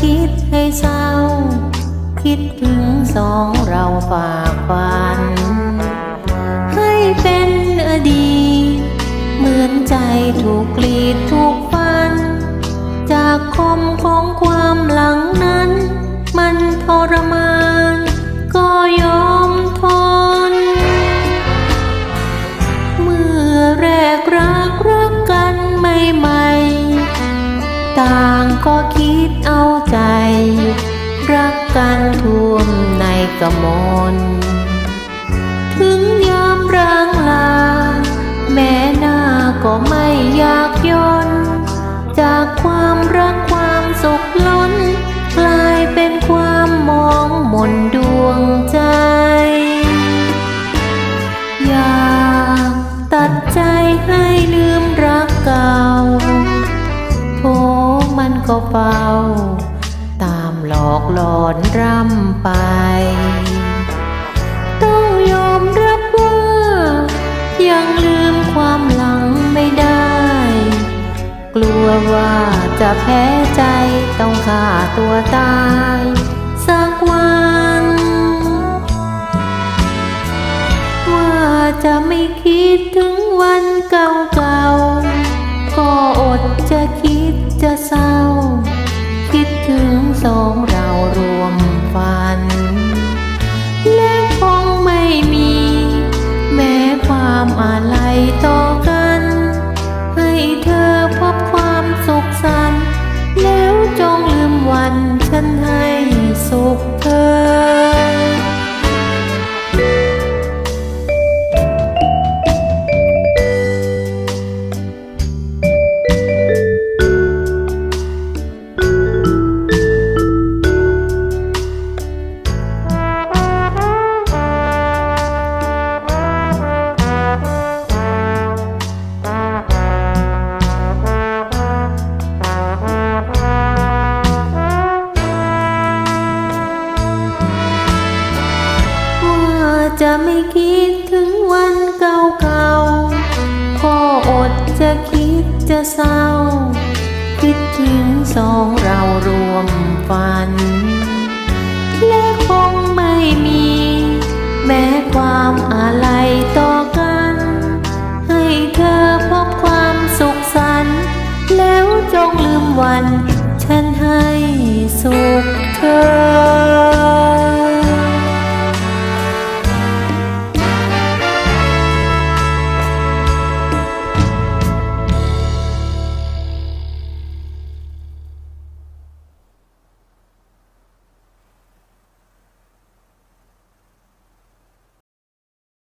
คิดให้เศร้า คิดถึงสองเราฝากฝัน ให้เป็นอดีต เหมือนใจถูกกรีดถูกฟัน จากคมของความหลังนั้น มันทรมาน ก็ยอมทน เมื่อแรกรักรักกันใหม่ๆ ต่างก็คิด เอาใจ รักกันท่วมในกระมนถึงยามร่างลา แม่หน้าก็ไม่อยาก อนร่ำไป ต้องยอมรับว่า ยังลืมความหลังไม่ได้ กลัวว่าจะแพ้ใจต้องฆ่าตัวตายสักวัน ว่าจะไม่คิดถึงวันเก่า ความอาลัยต่อกัน ให้เธอพบความสุขสันต์แล้วจงลืมวันฉันให้ คิดถึงวันเก่าๆก็อดจะคิดจะเศร้า คิดถึงสองเรารวมฝัน และคงไม่มี